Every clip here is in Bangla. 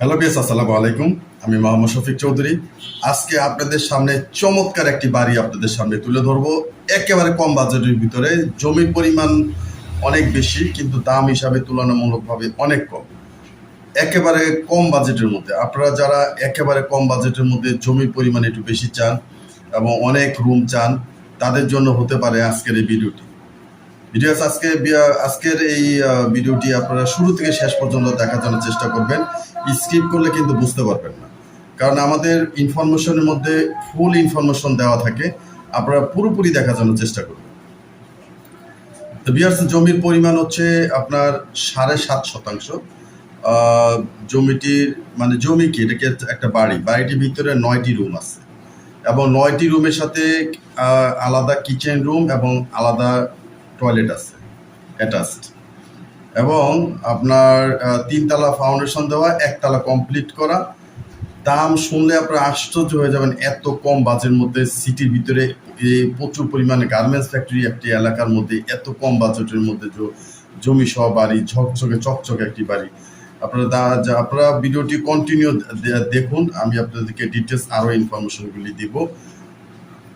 হ্যালো বিয়াস, আসসালামু আলাইকুম। আমি মোহাম্মদ শফিক চৌধুরী। আজকে আপনাদের সামনে চমৎকার একটি বাড়ি আপনাদের সামনে তুলে ধরবো। একেবারে কম বাজেটের ভিতরে, জমির পরিমাণ অনেক বেশি, কিন্তু দাম হিসাবে তুলনামূলকভাবে অনেক কম। একেবারে কম বাজেটের মধ্যে, আপনারা যারা একেবারে কম বাজেটের মধ্যে জমির পরিমাণ একটু বেশি চান এবং অনেক রুম চান, তাদের জন্য হতে পারে আজকের এই ভিডিওটি। ভিডিও আজকে আজকের এই ভিডিওটি আপনারা শুরু থেকে শেষ পর্যন্ত দেখার জন্য চেষ্টা করবেন। স্কিপ করলে কিন্তু বুঝতে পারবেন না। কারণ আমাদের ইনফরমেশনের মধ্যে ফুল ইনফরমেশন দেওয়া থাকে। আপনারা পুরোপুরি দেখার জন্য চেষ্টা করবেন তো বিয়ার্স জমির পরিমাণ হচ্ছে আপনার সাড়ে সাত শতাংশ। জমিটির মানে জমি কি? এটাকে একটা বাড়ি? বাড়িটির ভিতরে নয়টি রুম আছে। এবং নয়টি রুমের সাথে আলাদা কিচেন রুম এবং আলাদা টয়লেট আছে অ্যাটাচড এবং আপনার তিনতলা ফাউন্ডেশন দেওয়া, একতলা কমপ্লিট করা। দাম শুনলে আপনারা আশ্চর্য হয়ে যাবেন, এত কম বাজের মধ্যে সিটির ভিতরে প্রচুর পরিমাণে গার্মেন্টস ফ্যাক্টরি একটি এলাকার মধ্যে, এত কম বাজেটের মধ্যে জমি সহ বাড়ি, ঝকঝকে, চকচকে একটি বাড়ি। আপনারা আপনারা ভিডিওটি কন্টিনিউ দেখুন, আমি আপনাদেরকে ডিটেলস আরও ইনফরমেশনগুলি দিব।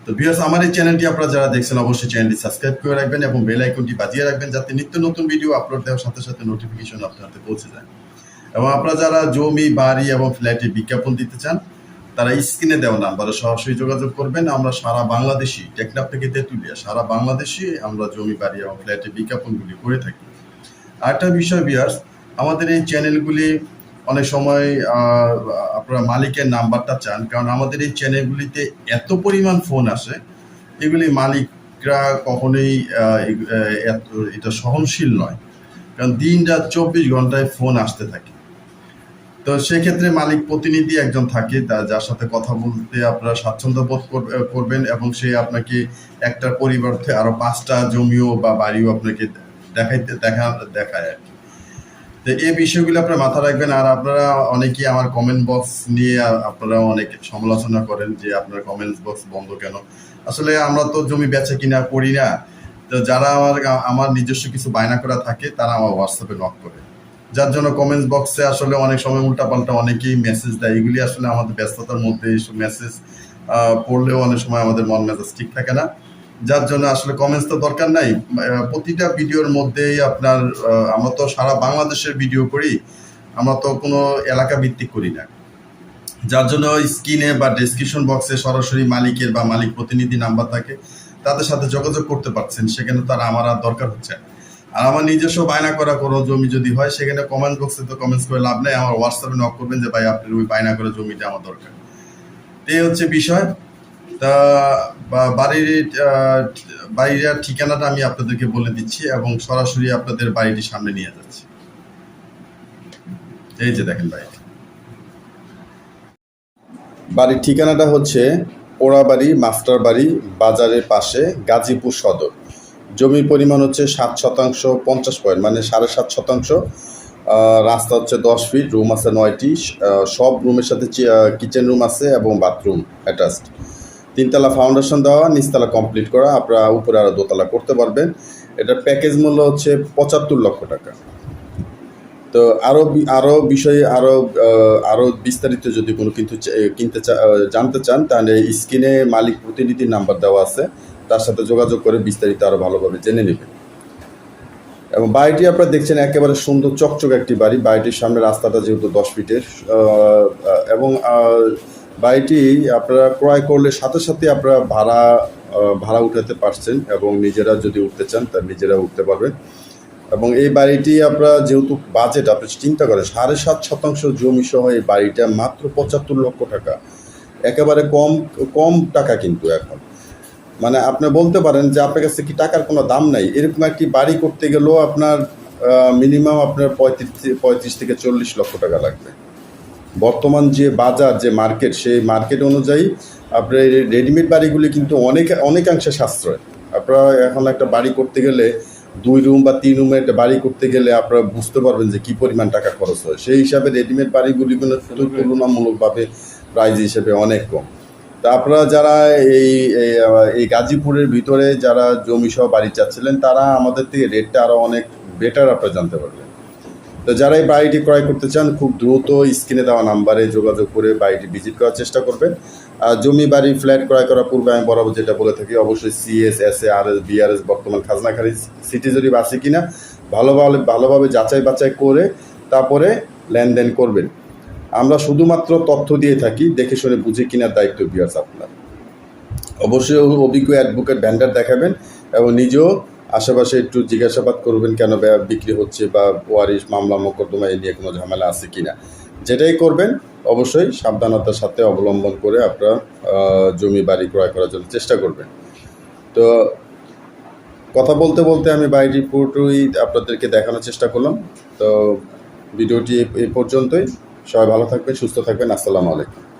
তো ভিউয়ার্স আমার এই চ্যানেলটি আপনারা যারা দেখছেন, অবশ্যই চ্যানেলটি সাবস্ক্রাইব করে রাখবেন এবং বেল আইকনটি বাজিয়ে রাখবেন যাতে নিত্য নতুন ভিডিও আপলোড দেওয়ার সাথে সাথে নোটিফিকেশন আপনার হাতে পৌঁছে যায়। এবং আপনারা যারা জমি, বাড়ি এবং ফ্ল্যাটে বিজ্ঞাপন দিতে চান, তারা স্ক্রিনে দেওয়া নাম্বারে সরাসরি যোগাযোগ করবেন। আমরা সারা বাংলাদেশি টেকনাপ থেকে তেঁতুলিয়া, সারা বাংলাদেশে আমরা জমি, বাড়ি এবং ফ্ল্যাটে বিজ্ঞাপনগুলি করে থাকি। আরেকটা বিষয় বিয়ার্স আমাদের এই চ্যানেলগুলি অনেক সময় আপনারা মালিকের নাম্বারটা চান, কারণ আমাদের এই চ্যানেলগুলিতে এত পরিমাণ ফোন আসে, এগুলি মালিকরা কখনোই এত, এটা সহনশীল নয়। কারণ দিন রাত চব্বিশ ঘন্টায় ফোন আসতে থাকে। তো সেক্ষেত্রে মালিক প্রতিনিধি একজন থাকে যার সাথে কথা বলতে আপনারা স্বাচ্ছন্দ্য বোধ কর- করবেন এবং সে আপনাকে একটা পরিবর্তে আরও পাঁচটা জমিও বা বাড়িও আপনাকে দেখাইতে, দেখা, দেখায় আর কি। তো এই বিষয়গুলো আপনারা মাথা রাখবেন। আর আপনারা অনেকেই আমার কমেন্ট বক্স নিয়ে আপনারা অনেক সমালোচনা করেন যে আপনার কমেন্ট বক্স বন্ধ কেন? আসলে আমরা তো জমি বেচা কিনা করি না। তো যারা আমার আমার নিজস্ব কিছু বায়না করা থাকে, তারা আমার হোয়াটসঅ্যাপে নক করে। যার জন্য কমেন্টস বক্সে আসলে অনেক সময় উল্টাপাল্টা অনেকেই মেসেজ দেয়। এগুলি আসলে আমাদের ব্যস্ততার মধ্যে এইসব মেসেজ পড়লেও অনেক সময় আমাদের মন মেজাজ ঠিক থাকে না। যার জন্য আসলে কমেন্টস তো দরকার নাই। প্রতিটা ভিডিওর মধ্যেই আপনার আমরা তো সারা বাংলাদেশের ভিডিও করি, আমরা তো কোনো এলাকা ভিত্তিক করি না। যার জন্য স্ক্রিনে বা ডেসক্রিপশন বক্সে সরাসরি মালিকের বা মালিক প্রতিনিধি নাম্বার থাকে, তাদের সাথে যোগাযোগ করতে পারছেন, সেখানে তো আর আমার আর দরকার হচ্ছে। আর আমার নিজস্ব বায়না করা কোনো জমি যদি হয়, সেখানে কমেন্ট বক্সে তো কমেন্টস করে লাভ নেই। আমার হোয়াটসঅ্যাপে নক করবেন যে, ভাই, আপনার ওই বায়না করা জমিটা আমার দরকার। এই হচ্ছে বিষয়। তা বাড়ির বাড়ির ঠিকানাটা আমি আপনাদেরকে বলে দিচ্ছি এবং সরাসরি আপনাদের বাড়িটি সামনে নিয়ে যাচ্ছি। এই যে দেখেন বাড়িটি। বাড়ির ঠিকানাটা হচ্ছে পোড়াবাড়ি মাস্টার বাড়ি বাজারের পাশে গাজীপুর সদর। জমির পরিমাণ হচ্ছে সাত শতাংশ পঞ্চাশ পয়েন্ট মানে সাড়ে সাত শতাংশ। রাস্তা হচ্ছে দশ ফিট, রুম আছে নয়টি সব রুমের সাথে কিচেন রুম আছে এবং বাথরুম অ্যাটাচড। তিনতলা ফাউন্ডেশন দেওয়া, নিচতলা কমপ্লিট করা, আপনারা উপরে আরও দোতলা করতে পারবেন। এটার প্যাকেজ মূল্য হচ্ছে পঁচাত্তর লক্ষ টাকা। তো আরও আরও বিষয়ে আরও আরও বিস্তারিত যদি কোনো কিন্তু কিনতে জানতে চান, তাহলে স্ক্রিনে মালিক প্রতিনিধির নাম্বার দেওয়া আছে। তার সাথে যোগাযোগ করে বিস্তারিত আরও ভালোভাবে জেনে নেবেন। এবং বাড়িটি আপনারা দেখছেন একেবারে সুন্দর চকচক একটি বাড়ি। বাড়িটির সামনে রাস্তাটা যেহেতু দশ ফিটের এবং বাড়িটি আপনারা ক্রয় করলে সাথে সাথে আপনারা ভাড়া ভাড়া উঠাতে পারছেন এবং নিজেরা যদি উঠতে চান তার নিজেরা উঠতে পারবেন। এবং এই বাড়িটি আপনারা যেহেতু বাজেট, আপনি চিন্তা করেন, সাড়ে সাত শতাংশ জমি সহ এই বাড়িটা মাত্র পঁচাত্তর লক্ষ টাকা। একেবারে কম কম টাকা কিন্তু এখন। মানে আপনি বলতে পারেন যে আপনার কাছে কি টাকার কোনো দাম নাই? এরকম একটি বাড়ি করতে গেলেও আপনার মিনিমাম আপনার পঁয়ত্রিশ পঁয়ত্রিশ থেকে চল্লিশ লক্ষ টাকা লাগবে। বর্তমান যে বাজার যে মার্কেট সেই মার্কেট অনুযায়ী আপনার রেডিমেড বাড়িগুলি কিন্তু অনেক অনেকাংশে সাশ্রয়। আপনারা এখন একটা বাড়ি করতে গেলে দুই রুম বা তিন রুমের একটা বাড়ি করতে গেলে আপনারা বুঝতে পারবেন যে কি পরিমাণ টাকা খরচ হয়। সেই হিসাবে রেডিমেড বাড়িগুলি কিন্তু তুলনামূলকভাবে প্রাইজ হিসেবে অনেক কম। তা আপনারা যারা এই এই, এই গাজীপুরের ভিতরে যারা জমি সহ বাড়ি চাচ্ছিলেন তারা আমাদের থেকে রেটটা আরও অনেক বেটার আপনারা জানতে পারবেন। তো যারা এই বাড়িটি ক্রয় করতে চান, খুব দ্রুত স্ক্রিনে দেওয়া নাম্বারে যোগাযোগ করে বাড়িটি ভিজিট করার চেষ্টা করবেন। আর জমি, বাড়ি, ফ্ল্যাট ক্রয় করার পূর্বে আমি বরাবর যেটা বলে থাকি, অবশ্যই CS S A R S BRS বর্তমান খাজনাখারি সিটি যদি বাসে কিনা, ভালোভাবে ভালোভাবে যাচাই বাছাই করে তারপরে লেনদেন করবেন। আমরা শুধুমাত্র তথ্য দিয়ে থাকি, দেখে শুনে বুঝে কেনার দায়িত্ব বিয়ার্স আপনার। অবশ্যই অভিজ্ঞ অ্যাডভোকেট ভ্যান্ডার দেখাবেন এবং নিজেও আশেপাশে একটু জিজ্ঞাসাবাদ করবেন কেন বিক্রি হচ্ছে বা ওয়ারিশ, মামলা, মোকদ্দমা এ নিয়ে কোনো ঝামেলা আছে কিনা। যেটাই করবেন, অবশ্যই সাবধানতার সাথে অবলম্বন করে আপনার জমি বাড়ি ক্রয় করার জন্য চেষ্টা করবেন। তো কথা বলতে বলতে আমি বাড়িটি পুরোটাই আপনাদেরকে দেখানোর চেষ্টা করলাম। তো ভিডিওটি এই পর্যন্তই। সবাই ভালো থাকবেন, সুস্থ থাকবেন। আসসালামু আলাইকুম।